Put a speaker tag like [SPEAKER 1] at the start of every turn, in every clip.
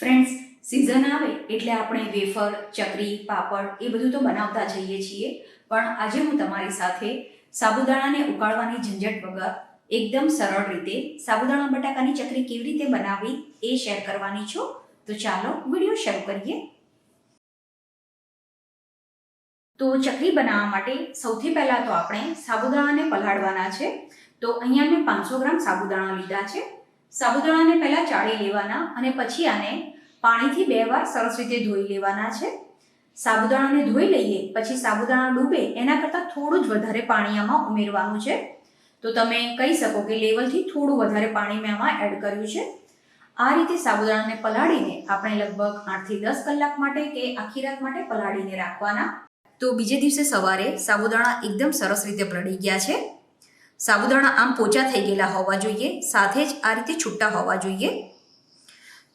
[SPEAKER 1] Friends season આવે એટલે આપણે વેફર, ચકરી, પાપડ એ બધું તો બનાવતા જઈએ છીએ. પણ આજે હું તમારી સાથે સાબુદાણાને ઉકાળવાની ઝંઝટ વગર એકદમ સરળ રીતે સાબુદાણા, બટાકાની ચકરી કેવી રીતે બનાવવી એ શેર કરવાની છું. તો ચાલો વીડિયો શરૂ કરીએ. તો ચકરી બનાવવા માટે સૌથી પહેલાં તો આપણે સાબુદાણાને પલાળવાના છે. તો અહીંયા મેં પાંચસો ગ્રામ સાબુદાણા લીધા છે. સાબુદાણાને પહેલાં ચાળી લેવાના અને પછી આને પાણીથી બે વાર સરસ રીતે ધોઈ લેવાના છે. સાબુદાણાને ધોઈ લઈએ, પછી સાબુદાણા ડૂબે, એના કરતાં થોડું જ વધારે પાણી આમાં ઉમેરવાનું છે. તો તમે કહી શકો કે લેવલથી થોડું વધારે પાણી મેં આમાં એડ કર્યું છે. આ રીતે સાબુદાણાને પલાળીને આપણે લગભગ આઠથી દસ કલાક માટે કે આખી રાત માટે પલાળીને રાખવાના. તો બીજે દિવસે સવારે સાબુદાણા એકદમ સરસ રીતે પલળી ગયા છે. સાબુદાણા આમ પોચા થઈ ગયેલા હોવા જોઈએ, સાથે જ આ રીતે છૂટા હોવા જોઈએ.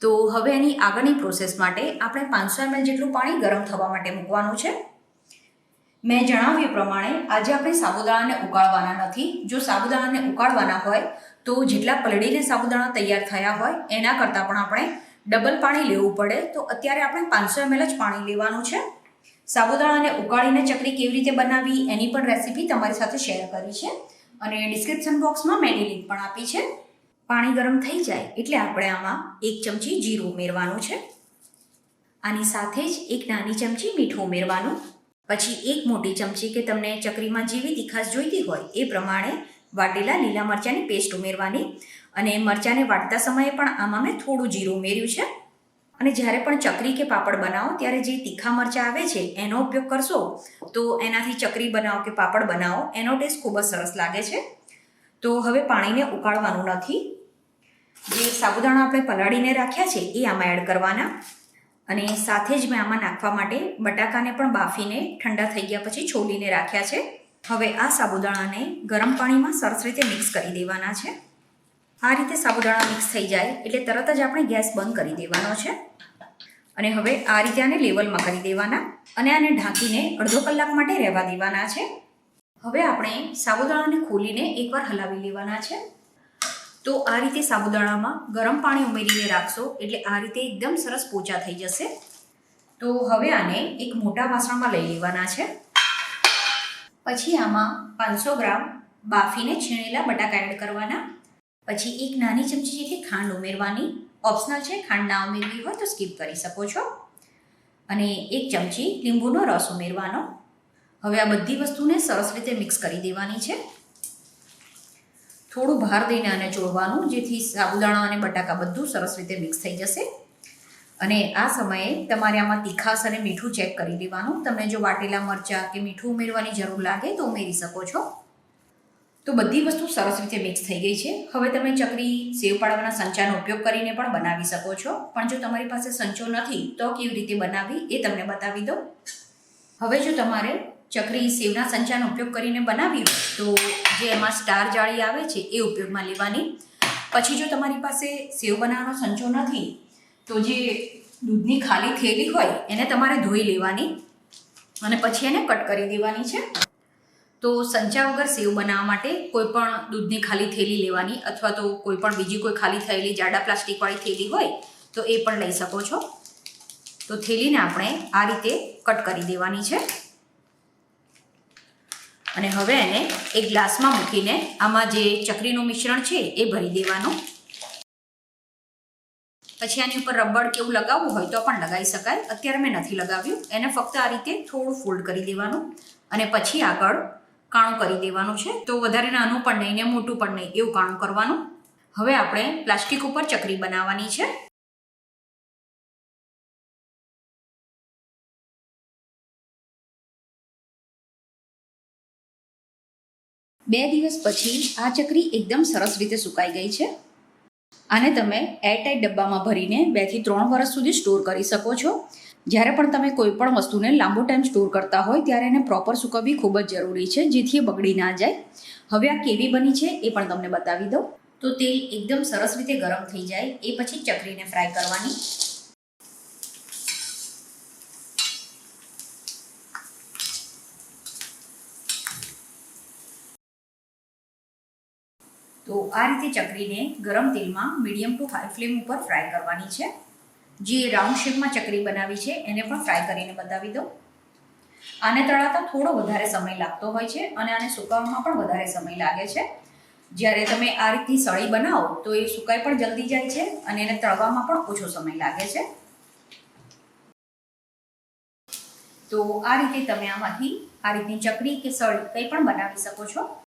[SPEAKER 1] તો હવે એની આગળની પ્રોસેસ માટે આપણે પાંચસો એમએલ જેટલું પાણી ગરમ થવા માટે મૂકવાનું છે. મેં જણાવ્યું પ્રમાણે આજે આપણે સાબુદાણાને ઉકાળવાના નથી. જો સાબુદાણાને ઉકાળવાના હોય, તો જેટલા પલળીને સાબુદાણા તૈયાર થયા હોય, એના કરતાં પણ આપણે ડબલ પાણી લેવું પડે. તો અત્યારે આપણે પાંચસો એમએલ જ પાણી લેવાનું છે. સાબુદાણાને ઉકાળીને ચકરી કેવી રીતે બનાવવી, એની પણ રેસીપી તમારી સાથે શેર કરી છે. અને ડિસ્ક્રિપ્શન બોક્સમાં મેં લિંક પણ આપી છે. પાણી ગરમ થઈ જાય એટલે આપણે આમાં એક ચમચી જીરું ઉમેરવાનું છે. આની સાથે જ એક નાની ચમચી મીઠું ઉમેરવાનું. પછી એક મોટી ચમચી કે તમને ચકરીમાં જેવી તીખાશ જોઈતી હોય એ પ્રમાણે વાટેલા લીલા મરચાંની પેસ્ટ ઉમેરવાની. અને મરચાંને વાટતા સમયે પણ આમાં મેં થોડું જીરું ઉમેર્યું છે. અને જ્યારે પણ ચકરી કે પાપડ બનાવો, ત્યારે જે તીખા મરચાં આવે છે, એનો ઉપયોગ કરશો, તો એનાથી ચકરી બનાવો કે પાપડ બનાવો, એનો ટેસ્ટ ખૂબ જ સરસ લાગે છે. તો હવે પાણીને ઉકાળવાનું નથી. જે સાબુદાણા આપણે પલાળીને રાખ્યા છે, એ આમાં એડ કરવાના. અને સાથે જ મેં આમાં નાખવા માટે બટાકાને પણ બાફીને ઠંડા થઈ ગયા પછી છોલીને રાખ્યા છે. હવે આ સાબુદાણાને ગરમ પાણીમાં સરસ રીતે મિક્સ કરી દેવાના છે. આ રીતે સાબુદાણા મિક્સ થઈ જાય એટલે તરત જ આપણે ગેસ બંધ કરી દેવાનો છે. અને હવે આ રીતે આને લેવલમાં કરી દેવાના અને આને ઢાંકીને અડધો કલાક માટે રહેવા દેવાના છે. હવે આપણે સાબુદાણાને ખોલીને એકવાર હલાવી લેવાના છે. તો આ રીતે સાબુદાણામાં ગરમ પાણી ઉમેરીને રાખશો એટલે આ રીતે એકદમ સરસ પોચા થઈ જશે. તો હવે આને એક મોટા વાસણમાં લઈ લેવાના છે. પછી આમાં પાંચસો ગ્રામ બાફીને છીણેલા બટાકા એડ કરવાના. પછી એક નાની ચમચી જેટલી ખાંડ ઉમેરવાની. ઓપ્શનલ છે, ખાંડ ના ઉમેરવી હોય તો સ્કીપ કરી શકો છો. અને એક ચમચી લીંબુનો રસ ઉમેરવાનો. હવે આ બધી વસ્તુને સરસ રીતે મિક્સ કરી દેવાની છે. થોડું ભાર દઈને આને ચોળવાનું, જેથી સાબુદાણા અને બટાકા બધું સરસ રીતે મિક્સ થઈ જશે. અને આ સમયે તમારે આમાં તીખાસ અને મીઠું ચેક કરી દેવાનું તમને જો વાટેલા મરચાં કે મીઠું ઉમેરવાની જરૂર લાગે તો ઉમેરી શકો છો. તો બધી વસ્તુ સરસ રીતે મિક્સ થઈ ગઈ છે. હવે તમે ચકરી, સેવ પાડવાના સંચાનો ઉપયોગ કરીને પણ બનાવી શકો છો. પણ જો તમારી પાસે સંચો નથી, તો કેવી રીતે બનાવવી એ તમને બતાવી દઉં. હવે જો તમારે ચકરી, સેવના સંચાનો ઉપયોગ કરીને બનાવી તો જે એમાં સ્ટાર જાળી આવે છે, એ ઉપયોગમાં લેવાની. પછી જો તમારી પાસે સેવ બનાવવાનો સંચો નથી, તો જે દૂધની ખાલી થેલી હોય, એને તમારે ધોઈ લેવાની. અને પછી એને કટ કરી દેવાની છે. તો સંચા વગર સેવ બનાવવા માટે કોઈ પણ દૂધની ખાલી થેલી લેવાની અથવા તો કોઈ પણ બીજી કોઈ ખાલી થયેલી જાડા પ્લાસ્ટિકવાળી થેલી હોય તો એ પણ લઈ શકો છો. તો થેલીને આપણે આ રીતે કટ કરી દેવાની છે. અને હવે એને એક ગ્લાસમાં મૂકીને આમાં જે ચકરીનું મિશ્રણ છે એ ભરી દેવાનું. પછી આની ઉપર રબર કેવું લગાવવું હોય તો પણ લગાવી શકાય. અત્યારે મેં નથી લગાવ્યું. એને ફક્ત આ રીતે થોડું ફોલ્ડ કરી દેવાનું. અને પછી આગળ કાણું કરી દેવાનું છે. તો વધારે નાનું પણ નહીં ને મોટું પણ નહીં, એવું કાણું કરવાનું. હવે આપણે પ્લાસ્ટિક ઉપર ચકરી બનાવવાની છે. બે દિવસ પછી આ ચકરી એકદમ સરસ રીતે સુકાઈ ગઈ છે. આને તમે એરટાઈટ ડબ્બામાં ભરીને બેથી ત્રણ વર્ષ સુધી સ્ટોર કરી શકો છો. જ્યારે પણ તમે કોઈ પણ વસ્તુને લાંબો ટાઈમ સ્ટોર કરતા હોય, ત્યારે એને પ્રોપર સુકવવી ખૂબ જ જરૂરી છે, જેથી એ બગડી ના જાય. હવે આ કેવી બની છે એ પણ તમને બતાવી દઉં. તો તેલ એકદમ સરસ રીતે ગરમ થઈ જાય, એ પછી ચકરીને ફ્રાય કરવાની. તો આ રીતે ચકરીને ગરમ તેલમાં મીડિયમ ટુ હાઈ ફ્લેમ ઉપર ફ્રાય કરવાની છે. જે રાઉન્ડ શેપમાં ચકરી બનાવી છે, એને પણ ફ્રાય કરીને બતાવી દઉં. આને તળાતા થોડો વધારે સમય લાગતો હોય છે અને આને સુકાવવામાં પણ વધારે સમય લાગે છે. જ્યારે તમે આ રીતની સળી બનાવો, તો એ સુકાઈ પણ જલ્દી જાય છે અને એને તળવામાં પણ ઓછો સમય લાગે છે. તો આ રીતે તમે આમાંથી આ રીતની ચકરી કે સળી કંઈ પણ બનાવી શકો છો.